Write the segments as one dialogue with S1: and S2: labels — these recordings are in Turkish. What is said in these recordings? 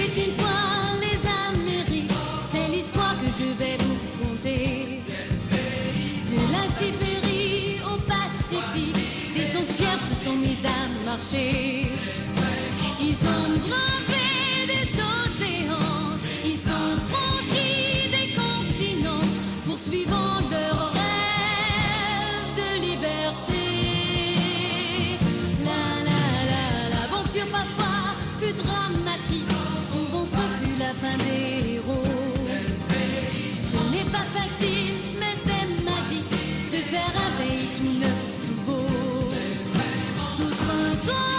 S1: everything faire un pays tout neuf, tout beau. D'autres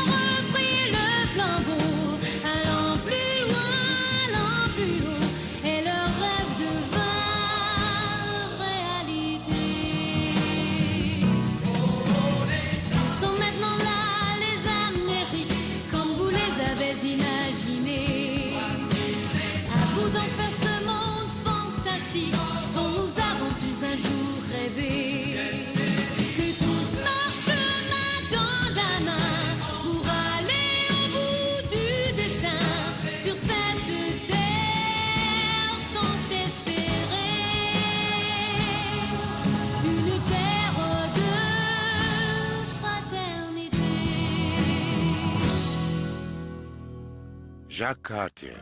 S2: Jacques Cartier.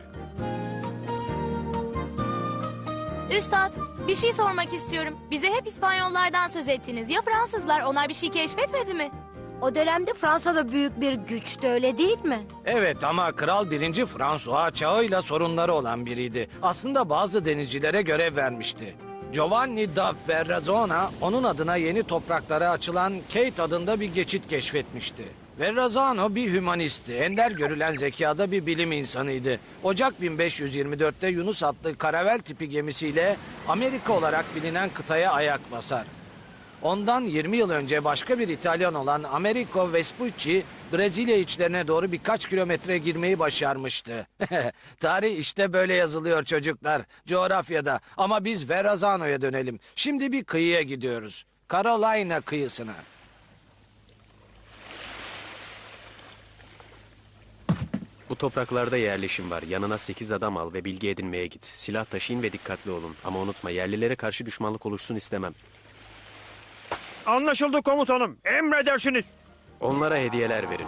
S3: Üstad, bir şey sormak istiyorum. Bize hep İspanyollardan söz ettiniz. Ya Fransızlar, onlar bir şey keşfetmedi mi?
S4: O dönemde Fransa'da büyük bir güçtü öyle değil mi?
S5: Evet ama Kral 1. François çağıyla sorunları olan biriydi. Aslında bazı denizcilere görev vermişti. Giovanni da Verrazzano onun adına yeni topraklara açılan Kate adında bir geçit keşfetmişti. Verrazzano bir hümanistti. Ender görülen zekada bir bilim insanıydı. Ocak 1524'te Yunus adlı karavel tipi gemisiyle Amerika olarak bilinen kıtaya ayak basar. Ondan 20 yıl önce başka bir İtalyan olan Americo Vespucci, Brezilya içlerine doğru birkaç kilometre girmeyi başarmıştı. Tarih işte böyle yazılıyor çocuklar, coğrafyada. Ama biz Verrazano'ya dönelim. Şimdi bir kıyıya gidiyoruz. Carolina kıyısına.
S6: Bu topraklarda yerleşim var. Yanına sekiz adam al ve bilgi edinmeye git. Silah taşıyın ve dikkatli olun. Ama unutma yerlilere karşı düşmanlık oluşsun istemem.
S7: Anlaşıldı komutanım. Emredersiniz.
S6: Onlara hediyeler verin.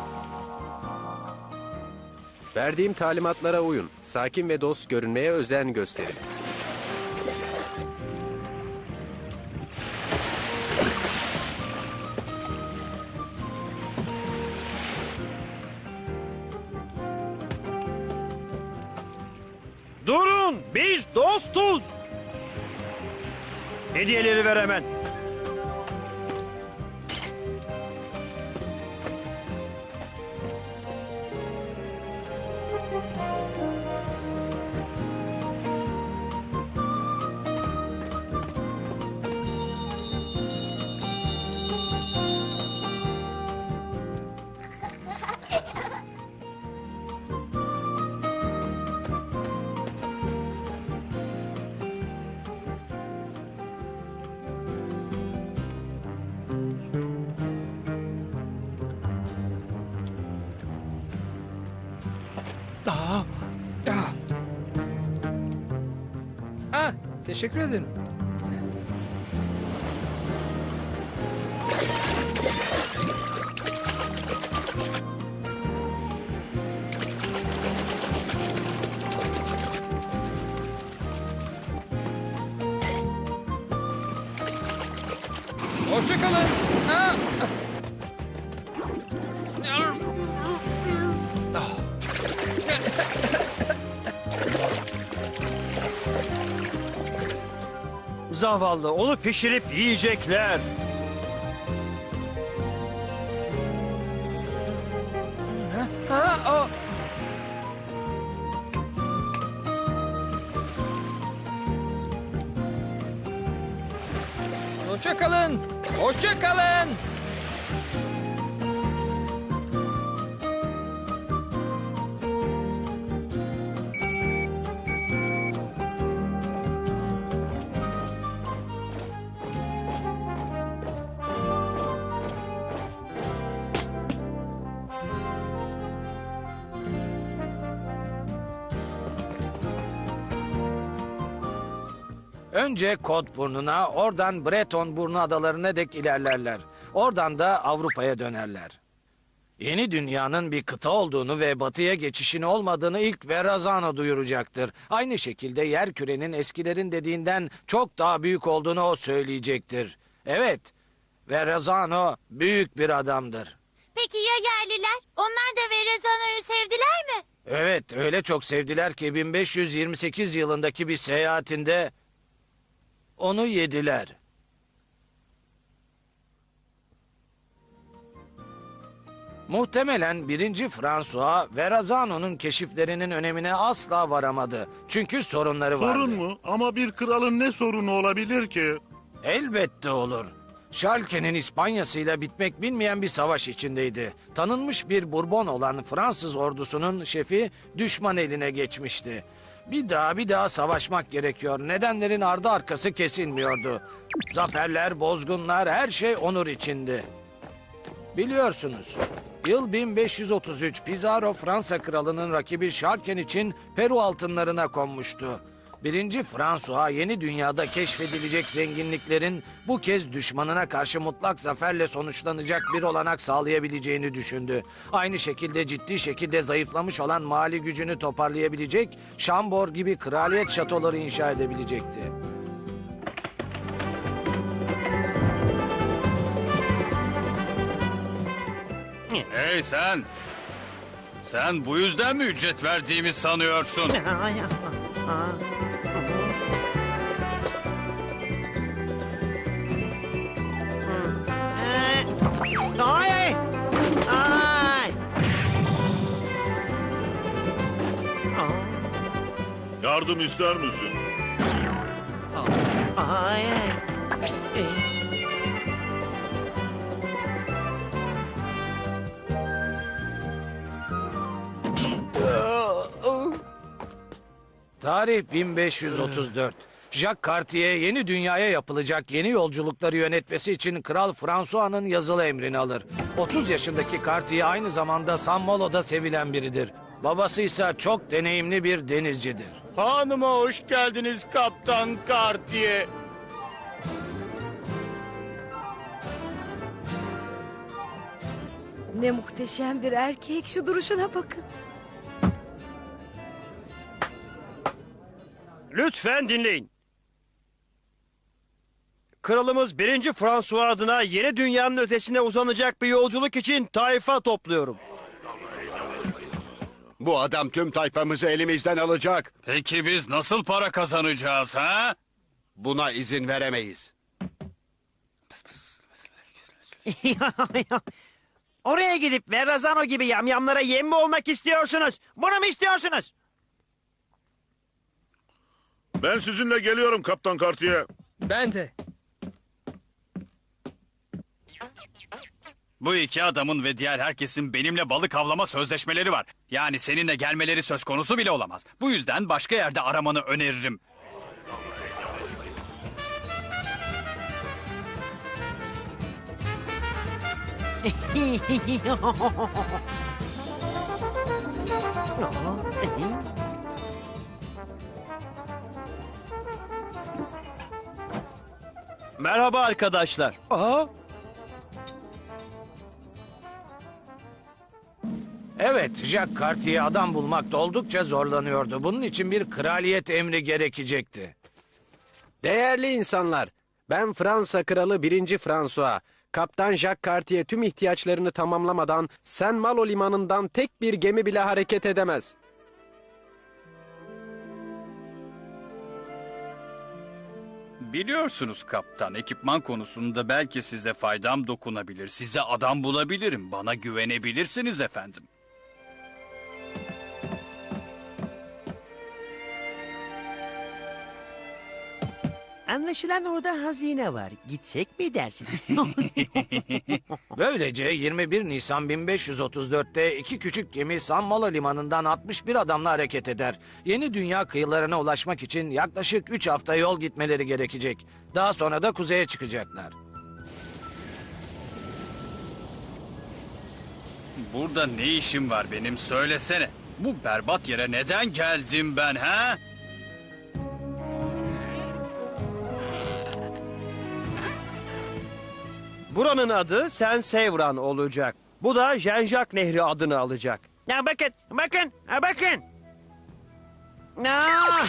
S6: Verdiğim talimatlara uyun. Sakin ve dost görünmeye özen gösterin.
S7: Durun. Biz dostuz. Hediyeleri ver hemen.
S5: Teşekkür ederim. Hoşçakalın. Ah.
S7: Zavallı onu pişirip yiyecekler.
S5: Ha, o. Hoşça kalın. Hoşça kalın. Önce Kod burnuna, oradan Breton burnu adalarına dek ilerlerler. Oradan da Avrupa'ya dönerler. Yeni dünyanın bir kıta olduğunu ve batıya geçişin olmadığını ilk Verrazano duyuracaktır. Aynı şekilde yer kürenin eskilerin dediğinden çok daha büyük olduğunu o söyleyecektir. Evet, Verrazano büyük bir adamdır.
S3: Peki ya yerliler? Onlar da Verrazano'yu sevdiler mi?
S5: Evet, öyle çok sevdiler ki 1528 yılındaki bir seyahatinde onu yediler. Muhtemelen 1. François Verrazano'nun keşiflerinin önemine asla varamadı. Çünkü sorunları vardı.
S2: Sorun mu? Ama bir kralın ne sorunu olabilir ki?
S5: Elbette olur. Schalke'nin İspanya'sıyla bitmek bilmeyen bir savaş içindeydi. Tanınmış bir Bourbon olan Fransız ordusunun şefi düşman eline geçmişti. Bir daha bir daha savaşmak gerekiyor. Nedenlerin ardı arkası kesilmiyordu. Zaferler, bozgunlar, her şey onur içindi. Biliyorsunuz, yıl 1533 Pizarro Fransa kralının rakibi Schalken için Peru altınlarına konmuştu. Birinci François yeni dünyada keşfedilecek zenginliklerin bu kez düşmanına karşı mutlak zaferle sonuçlanacak bir olanak sağlayabileceğini düşündü. Aynı şekilde ciddi şekilde zayıflamış olan mali gücünü toparlayabilecek Şambor gibi kraliyet şatoları inşa edebilecekti.
S8: Hey sen! Sen bu yüzden mi ücret verdiğimi sanıyorsun?
S9: Ay ay. Ay.
S2: Yardım ister misin?
S9: Ay ay.
S5: Tarih 1534. Jacques Cartier yeni dünyaya yapılacak yeni yolculukları yönetmesi için Kral François'nın yazılı emrini alır. 30 yaşındaki Cartier aynı zamanda San Molo'da sevilen biridir. Babası ise çok deneyimli bir denizcidir.
S8: Hanıma hoş geldiniz Kaptan Cartier.
S4: Ne muhteşem bir erkek. Şu duruşuna bakın.
S7: Lütfen dinleyin. Kralımız 1. François adına yeni dünyanın ötesine uzanacak bir yolculuk için tayfa topluyorum.
S10: Bu adam tüm tayfamızı elimizden alacak.
S8: Peki biz nasıl para kazanacağız ha?
S10: Buna izin veremeyiz.
S9: Oraya gidip Verrazano gibi yamyamlara yem mi olmak istiyorsunuz? Bunu mu istiyorsunuz?
S2: Ben sizinle geliyorum Kaptan Cartier.
S11: Ben de.
S8: Bu iki adamın ve diğer herkesin benimle balık avlama sözleşmeleri var. Yani seninle gelmeleri söz konusu bile olamaz. Bu yüzden başka yerde aramanı öneririm.
S7: Merhaba arkadaşlar. Aa,
S5: Evet, Jacques Cartier adam bulmakta oldukça zorlanıyordu. Bunun için bir kraliyet emri gerekecekti.
S6: Değerli insanlar, ben Fransa Kralı 1. François. Kaptan Jacques Cartier tüm ihtiyaçlarını tamamlamadan Saint Malo limanından tek bir gemi bile hareket edemez.
S8: Biliyorsunuz kaptan, ekipman konusunda belki size faydam dokunabilir. Size adam bulabilirim. Bana güvenebilirsiniz efendim.
S9: Anlaşılan orada hazine var. Gitsek mi dersin?
S5: Böylece 21 Nisan 1534'te iki küçük gemi San Malo limanından 61 adamla hareket eder. Yeni dünya kıyılarına ulaşmak için yaklaşık 3 hafta yol gitmeleri gerekecek. Daha sonra da kuzeye çıkacaklar.
S8: Burada ne işim var benim söylesene. Bu berbat yere neden geldim ben ha?
S7: Buranın adı Sen Sevran olacak. Bu da Jenjak Nehri adını alacak.
S9: Ya bakın, bakın, ha bakın. Aa,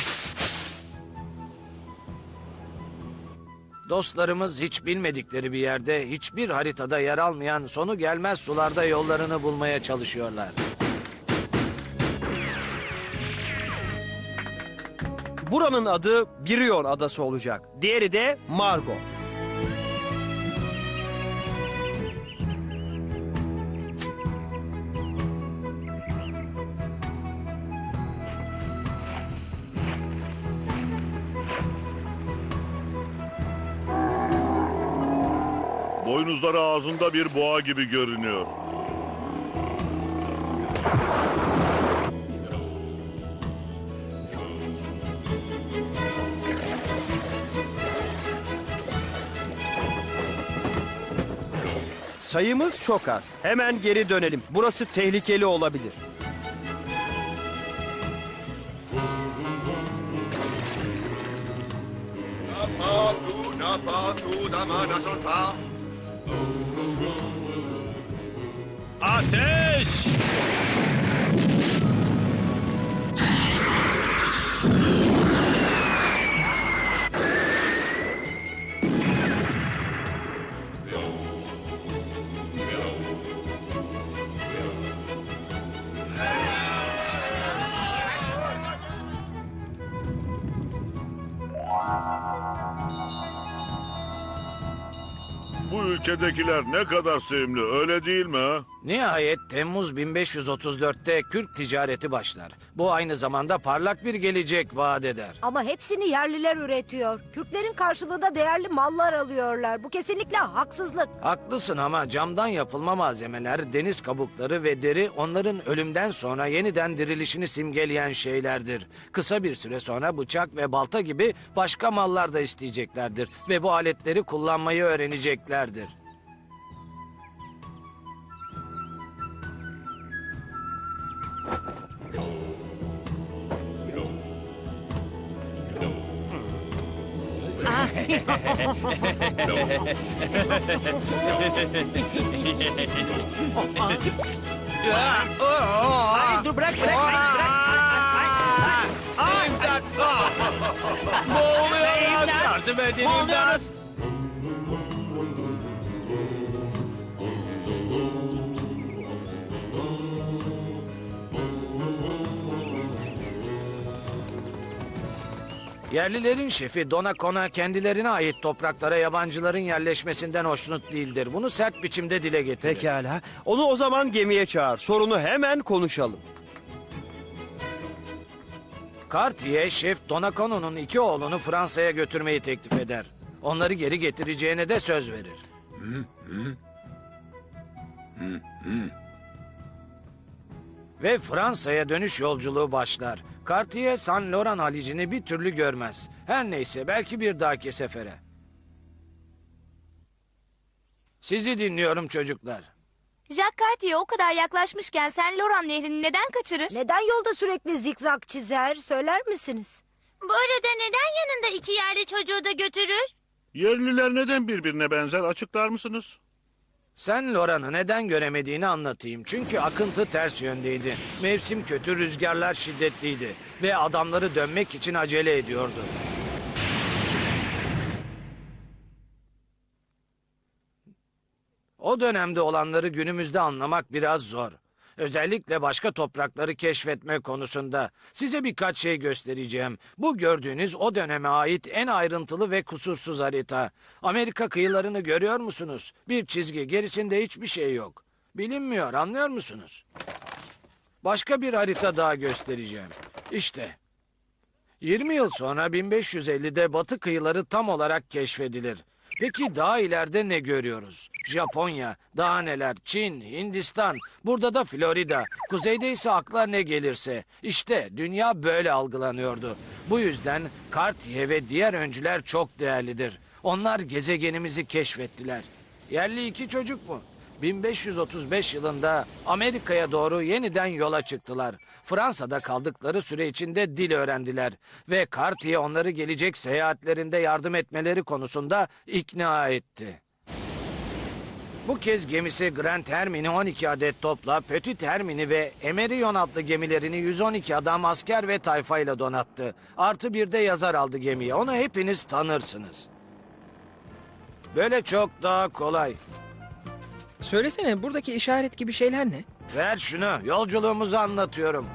S5: Dostlarımız hiç bilmedikleri bir yerde, hiçbir haritada yer almayan sonu gelmez sularda yollarını bulmaya çalışıyorlar.
S7: Buranın adı Birion Adası olacak. Diğeri de Margo.
S2: Boynuzları ağzında bir boğa gibi görünüyor.
S7: Sayımız çok az. Hemen geri dönelim. Burası tehlikeli olabilir.
S8: Ateş!
S2: Ülkedekiler ne kadar sevimli öyle değil mi? ha?
S5: Nihayet Temmuz 1534'te Kürk ticareti başlar. Bu aynı zamanda parlak bir gelecek vaat eder.
S4: Ama hepsini yerliler üretiyor. Kürtlerin karşılığında değerli mallar alıyorlar. Bu kesinlikle haksızlık.
S5: Haklısın ama camdan yapılma malzemeler, deniz kabukları ve deri onların ölümden sonra yeniden dirilişini simgeleyen şeylerdir. Kısa bir süre sonra bıçak ve balta gibi başka mallar da isteyeceklerdir ve bu aletleri kullanmayı öğreneceklerdir.
S9: Hayır dur bırak, bırak, hayır, bırak. Ay, ay, ay, ay.
S8: Boğuluyorum!
S9: İmdat!
S8: Yardım edin
S9: Boğuluyoruz.
S5: Yerlilerin şefi Donacona kendilerine ait topraklara yabancıların yerleşmesinden hoşnut değildir. Bunu sert biçimde dile getirir.
S7: Pekala. Onu o zaman gemiye çağır. Sorunu hemen konuşalım.
S5: Cartier, şef Donacono'nun iki oğlunu Fransa'ya götürmeyi teklif eder. Onları geri getireceğine de söz verir. Ve Fransa'ya dönüş yolculuğu başlar. Cartier, San Laurent halicini bir türlü görmez. Her neyse belki bir dahaki sefere. Sizi dinliyorum çocuklar.
S3: Jacques Cartier o kadar yaklaşmışken sen Loran nehrini neden kaçırır?
S4: Neden yolda sürekli zikzak çizer söyler misiniz?
S1: Bu arada neden yanında iki yerli çocuğu da götürür?
S2: Yerliler neden birbirine benzer açıklar mısınız?
S5: Sen Loran'ı neden göremediğini anlatayım. Çünkü akıntı ters yöndeydi. Mevsim kötü, rüzgarlar şiddetliydi. Ve adamları dönmek için acele ediyordu. O dönemde olanları günümüzde anlamak biraz zor. Özellikle başka toprakları keşfetme konusunda. Size birkaç şey göstereceğim. Bu gördüğünüz o döneme ait en ayrıntılı ve kusursuz harita. Amerika kıyılarını görüyor musunuz? Bir çizgi, gerisinde hiçbir şey yok. Bilinmiyor, anlıyor musunuz? Başka bir harita daha göstereceğim. İşte. 20 yıl sonra 1550'de batı kıyıları tam olarak keşfedilir. Peki daha ileride ne görüyoruz? Japonya, daha neler? Çin, Hindistan, burada da Florida. Kuzeyde ise akla ne gelirse. İşte dünya böyle algılanıyordu. Bu yüzden Cartier ve diğer öncüler çok değerlidir. Onlar gezegenimizi keşfettiler. Yerli iki çocuk mu? 1535 yılında Amerika'ya doğru yeniden yola çıktılar. Fransa'da kaldıkları süre içinde dil öğrendiler ve Cartier onları gelecek seyahatlerinde yardım etmeleri konusunda ikna etti. Bu kez gemisi Grand Hermini 12 adet topla, Petit Hermini ve Emeryon adlı gemilerini 112 adam asker ve tayfayla donattı. Artı bir de yazar aldı gemiye. Onu hepiniz tanırsınız. Böyle çok daha kolay.
S11: Söylesene buradaki işaret gibi şeyler ne?
S5: Ver şunu, yolculuğumuzu anlatıyorum.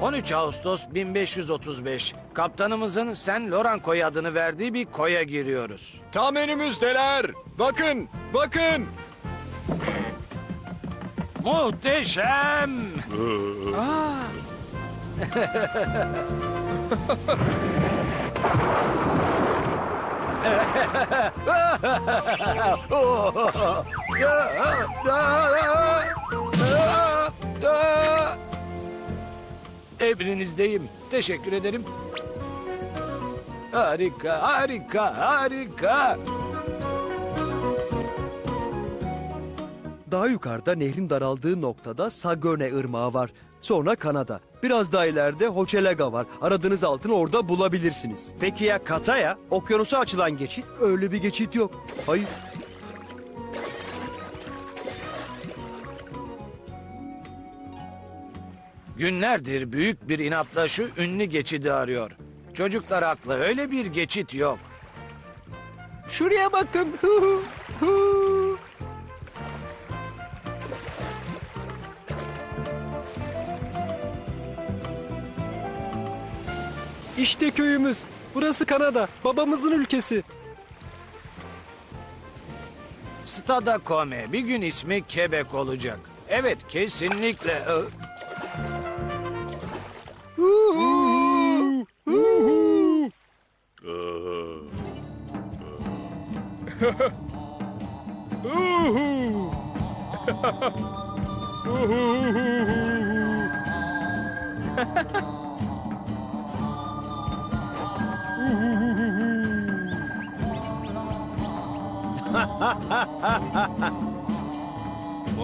S5: 13 Ağustos 1535. Kaptanımızın Sen Loran koyu adını verdiği bir koya giriyoruz.
S6: Tam önümüzdeler. Bakın, bakın.
S5: Muhteşem!
S11: Aa,
S5: Emrinizdeyim. Teşekkür ederim. Harika, harika, harika.
S12: Daha yukarıda nehrin daraldığı noktada Sagöne Irmağı var. Sonra Kanada. Biraz daha ileride Hochelaga var. Aradığınız altını orada bulabilirsiniz.
S7: Peki ya Kataya? Okyanusa açılan geçit?
S12: Öyle bir geçit yok. Hayır.
S5: Günlerdir büyük bir inatla şu ünlü geçidi arıyor. Çocuklar haklı, öyle bir geçit yok.
S12: Şuraya bakın. İşte köyümüz. Burası Kanada. Babamızın ülkesi.
S5: Stada Come, bir gün ismi Quebec olacak. Evet, kesinlikle. Ö-
S2: Ee,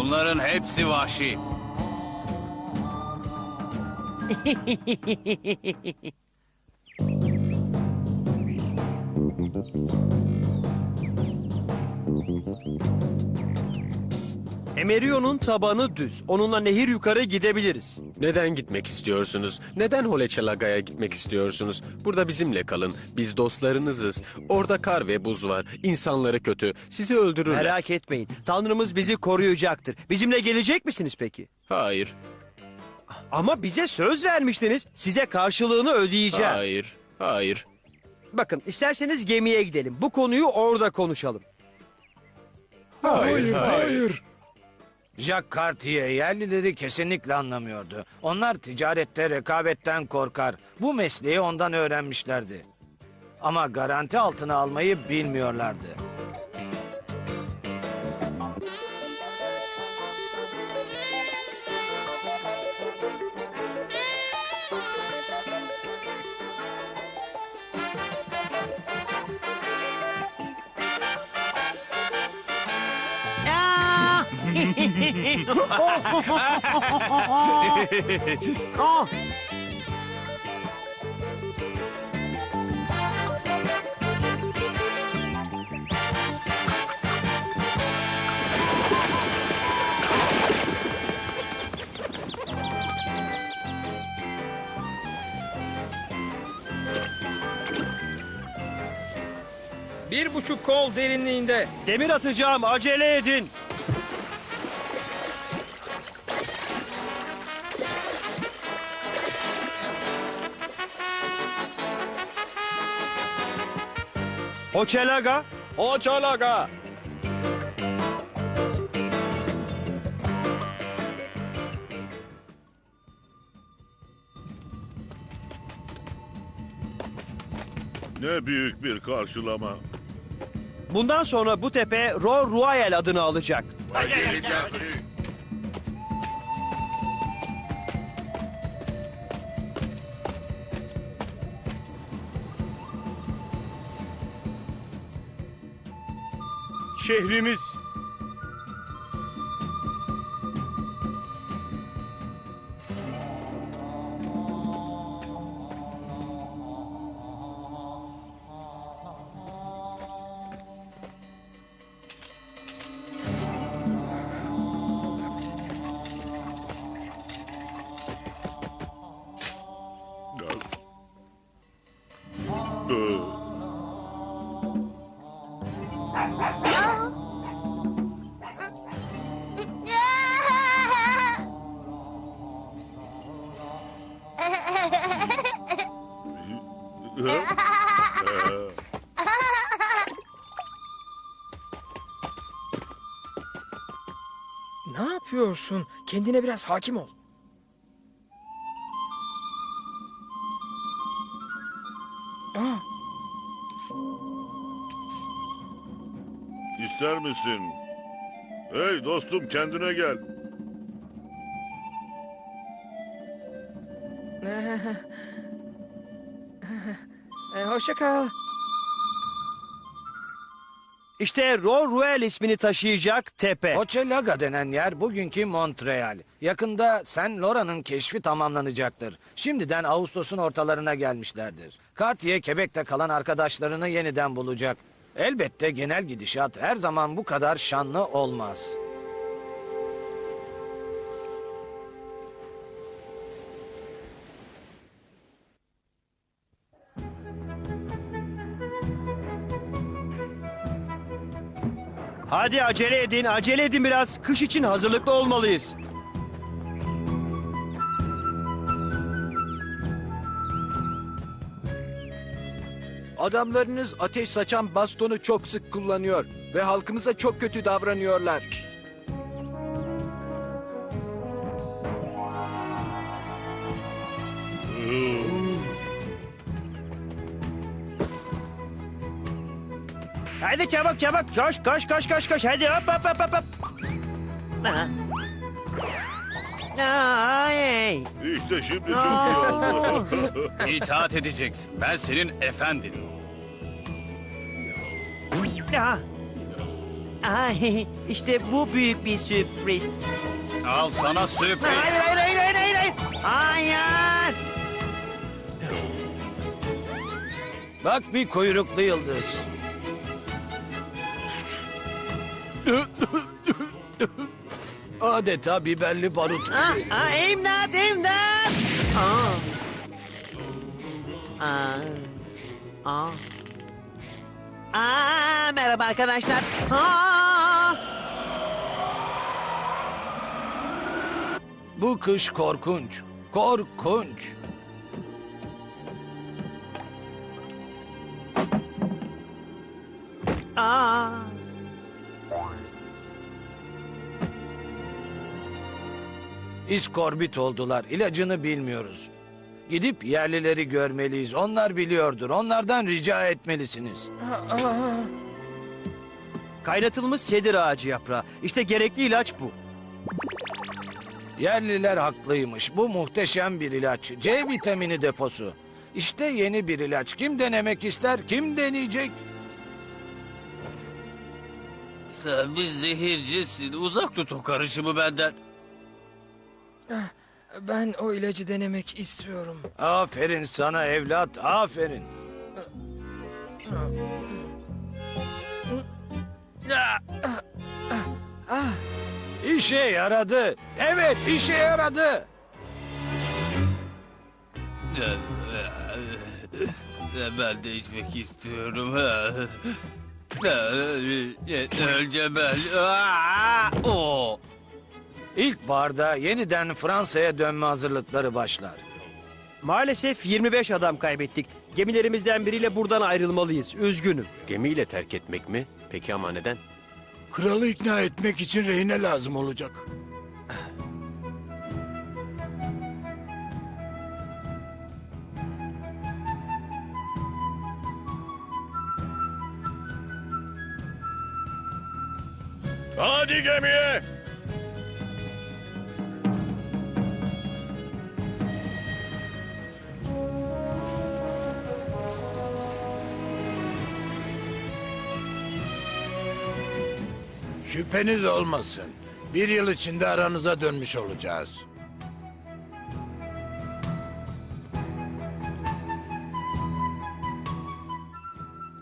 S8: Bunların hepsi vahşi.
S7: Emerion'un tabanı düz. Onunla nehir yukarı gidebiliriz.
S6: Neden gitmek istiyorsunuz? Neden Holechelaga'ya gitmek istiyorsunuz? Burada bizimle kalın. Biz dostlarınızız. Orada kar ve buz var. İnsanları kötü. Sizi öldürürler.
S7: Merak etmeyin. Tanrımız bizi koruyacaktır. Bizimle gelecek misiniz peki?
S6: Hayır.
S7: Ama bize söz vermiştiniz. Size karşılığını ödeyeceğim.
S6: Hayır. Hayır.
S7: Bakın isterseniz gemiye gidelim. Bu konuyu orada konuşalım.
S6: Hayır. Hayır.
S5: Jacques Cartier yerlileri kesinlikle anlamıyordu. Onlar ticarette rekabetten korkar. Bu mesleği ondan öğrenmişlerdi. Ama garanti altına almayı bilmiyorlardı.
S11: Bir buçuk kol derinliğinde.
S7: Demir atacağım acele edin. Hochelaga,
S6: Hochelaga.
S2: ne büyük bir karşılama.
S7: bundan sonra bu tepe Roi Royal adını alacak.
S2: Şehrimiz.
S11: Yapıyorsun? Kendine biraz hakim ol. Aa,
S2: İster misin? Hey dostum kendine gel.
S11: e, hoşça kal.
S7: İşte Roruel ismini taşıyacak tepe.
S5: Hochelaga denen yer bugünkü Montreal. Yakında Saint Laurent'ın keşfi tamamlanacaktır. Şimdiden Ağustos'un ortalarına gelmişlerdir. Cartier Quebec'te kalan arkadaşlarını yeniden bulacak. Elbette genel gidişat her zaman bu kadar şanlı olmaz.
S7: Hadi acele edin, acele edin biraz. Kış için hazırlıklı olmalıyız.
S6: Adamlarınız ateş saçan bastonu çok sık kullanıyor ve halkımıza çok kötü davranıyorlar.
S7: Hadi çabuk çabuk. Koş koş koş koş koş. Hadi hop hop hop hop. Ay.
S2: İşte şimdi çok iyi oldu.
S8: İtaat edeceksin. Ben senin efendinim.
S9: Aha. Ay, işte bu büyük bir sürpriz.
S8: Al sana sürpriz.
S9: Hayır hayır hayır hayır hayır. hayır. Hayır.
S5: Bak bir kuyruklu yıldız. Adeta biberli barut.
S9: Aa, aa, imdat imdat. Aa. Aa. Aa. Aa, merhaba arkadaşlar. Aa.
S5: Bu kış korkunç. Korkunç.
S9: Aa.
S5: İskorbit oldular. İlacını bilmiyoruz. Gidip yerlileri görmeliyiz. Onlar biliyordur. Onlardan rica etmelisiniz.
S7: Kaynatılmış sedir ağacı yaprağı. İşte gerekli ilaç bu.
S5: Yerliler haklıymış. Bu muhteşem bir ilaç. C vitamini deposu. İşte yeni bir ilaç. Kim denemek ister? Kim deneyecek?
S8: Sen bir zehircisin. Uzak tut o karışımı benden.
S11: Ben o ilacı denemek istiyorum.
S5: Aferin sana evlat. Aferin.
S11: Ah,
S5: İşe yaradı. Evet işe yaradı.
S8: Ben de içmek istiyorum. Önce ben... O.
S5: İlkbaharda yeniden Fransa'ya dönme hazırlıkları başlar.
S7: Maalesef 25 adam kaybettik. Gemilerimizden biriyle buradan ayrılmalıyız. Üzgünüm.
S6: Gemiyle terk etmek mi? Peki ama neden?
S13: Kralı ikna etmek için rehine lazım olacak. Hadi gemiye. Şüpheniz olmasın. Bir yıl içinde aranıza dönmüş olacağız.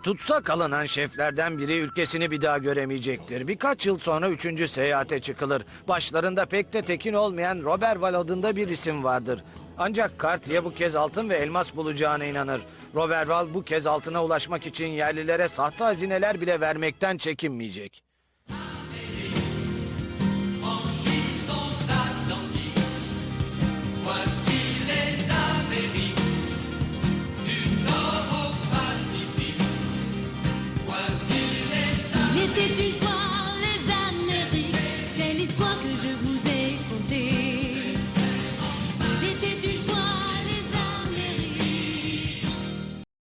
S5: Tutsak alınan şeflerden biri ülkesini bir daha göremeyecektir. Birkaç yıl sonra üçüncü seyahate çıkılır. Başlarında pek de tekin olmayan Robert Val adında bir isim vardır. Ancak Cartier bu kez altın ve elmas bulacağına inanır. Robert Val bu kez altına ulaşmak için yerlilere sahte hazineler bile vermekten çekinmeyecek.